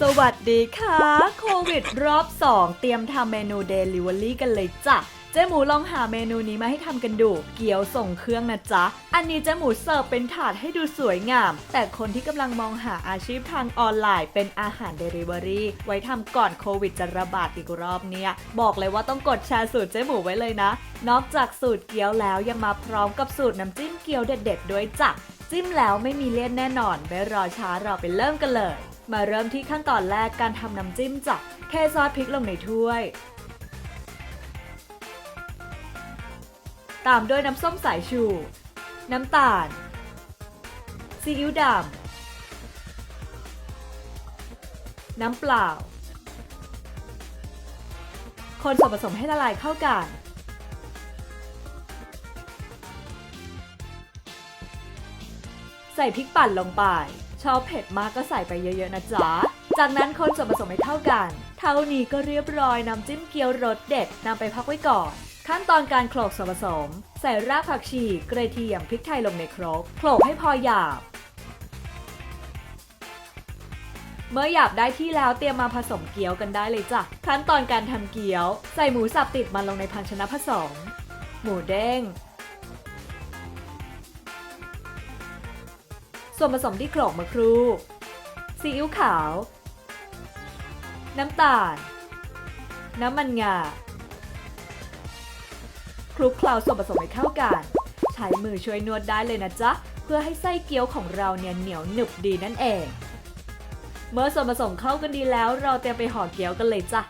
สวัสดีค่ะโควิดรอบ 2 เตรียมทำเมนูเดลิเวอรี่กันเลยจ้ะเจ๊หมูลองหาเมนูนี้มาให้ทำกันดู เกี๊ยวส่งเครื่องนะจ๊ะ อันนี้เจ๊หมูเสิร์ฟเป็นถาดให้ดูสวยงาม แต่คนที่กำลังมองหาอาชีพทางออนไลน์ เป็นอาหารเดลิเวอรี่ไว้ทำก่อนโควิดจะระบาดอีกรอบเนี้ยบอกเลยว่าต้องกดแชร์สูตรเจ๊หมูไว้เลยนะ นอกจากสูตรเกี๊ยวแล้วยังมาพร้อมกับสูตรน้ำจิ้มเกี๊ยวเด็ด ๆ ด้วยจ้ะ จิ้มแล้วไม่มีเลี่ยนแน่นอนไม่รอช้าเราไปเริ่มกันเลย มาเริ่มที่ขั้นตอนแรกการทำน้ำจิ้มจ้ะเทซอสพริกลงในถ้วย ตามด้วยน้ำส้มสายชู น้ำตาล ซีอิ๊วดำ น้ำเปล่า คนส่วนผสมให้ละลายเข้ากันใส่พริกปั่นลงไป ชอบเผ็ดมากก็ใส่ไปเยอะๆนะจ๊ะ จากนั้นคนส่วนผสมให้เท่ากัน เท่านี้ก็เรียบร้อยน้ำจิ้มเกี๊ยวรสเด็ดนำไปพักไว้ก่อน ขั้นตอนการโขลกส่วนผสม ใส่รากผักชี กระเทียมพริกไทยลงในครกโขลกให้พอหยาบ เมื่อหยาบได้ที่แล้วเตรียมมาผสมเกี๊ยวกันได้เลยจ้ะ ขั้นตอนการทำเกี๊ยว ใส่หมูสับติดมันลงในภาชนะผสม หมูเด้ง ส่วนผสมที่โขลกเมื่อครู่ซีอิ๊วขาว น้ำตาล น้ำมันงาคลุกเคล้าส่วนผสมให้เข้ากัน ใช้มือช่วยนวดได้เลยนะจ๊ะ เพื่อให้ไส้เกี๊ยวของเราเนี่ยเหนียวหนึบดีนั่นเอง เมื่อส่วนผสมเข้ากันดีแล้ว เราเตรียมไปห่อเกี๊ยวกันเลยจ้ะ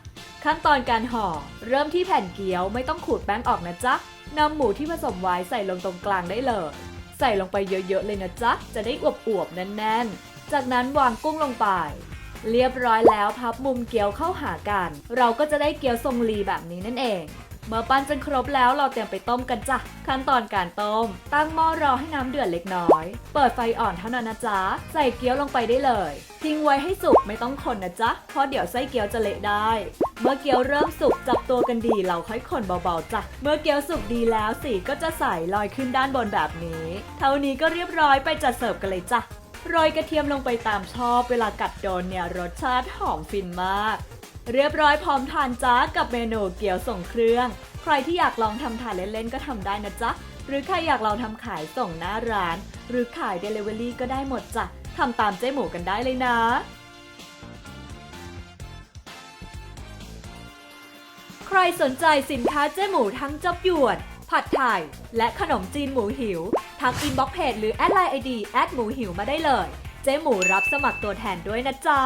ขั้นตอนการห่อ เริ่มที่แผ่นเกี๊ยวไม่ต้องขูดแป้งออกนะจ๊ะนำหมูที่ผสมไว้ใส่ลงตรงกลางได้เลย ใส่ลงไปเยอะๆเลยนะจ๊ะ จะได้อวบๆแน่นๆ จากนั้นวางกุ้งลงไป เรียบร้อยแล้วพับมุมเกี๊ยวเข้าหากัน เราก็จะได้เกี๊ยวทรงลีแบบนี้นั่นเอง เมื่อปั้นจนครบแล้วเราเตรียมไปต้มกันจ้ะ ขั้นตอนการต้ม ตั้งหม้อรอให้น้ำเดือดเล็กน้อย เปิดไฟอ่อนเท่านั้นนะจ๊ะ ใส่เกี๊ยวลงไปได้เลย ทิ้งไว้ให้สุกไม่ต้องคนนะจ๊ะ เพราะเดี๋ยวไส้เกี๊ยวจะเละได้ เมื่อเกี๊ยวเริ่มสุกจับตัวกันดีเราค่อยคนเบาๆจ้ะ เมื่อเกี๊ยวสุกดีแล้วสีก็จะใสลอยขึ้นด้านบนแบบนี้ เท่านี้ก็เรียบร้อยไปจัดเสิร์ฟกันเลยจ้ะโรยกระเทียมลงไปตามชอบเวลากัดโดนเนี่ยรสชาติหอมฟินมาก เรียบร้อยพร้อมทานจ้ากับเมนูเกี๊ยวส่งเครื่อง ใครที่อยากลองทำทานเล่นๆก็ทำได้นะจ๊ะ หรือใครอยากลองทำขายส่งหน้าร้าน หรือขาย Delivery ก็ได้หมดจ้ะทำตามเจ๊หมูกันได้เลยนะ ใครสนใจสินค้าเจ๊หมูทั้งจับหยวนผัดไทย และขนมจีนหมูหิว ทักอินบ็อกเพจหรือแอดไลน์ไอดีแอดหมูหิวมาได้เลย เจ๊หมูรับสมัครตัวแทนด้วยนะจ๊ะ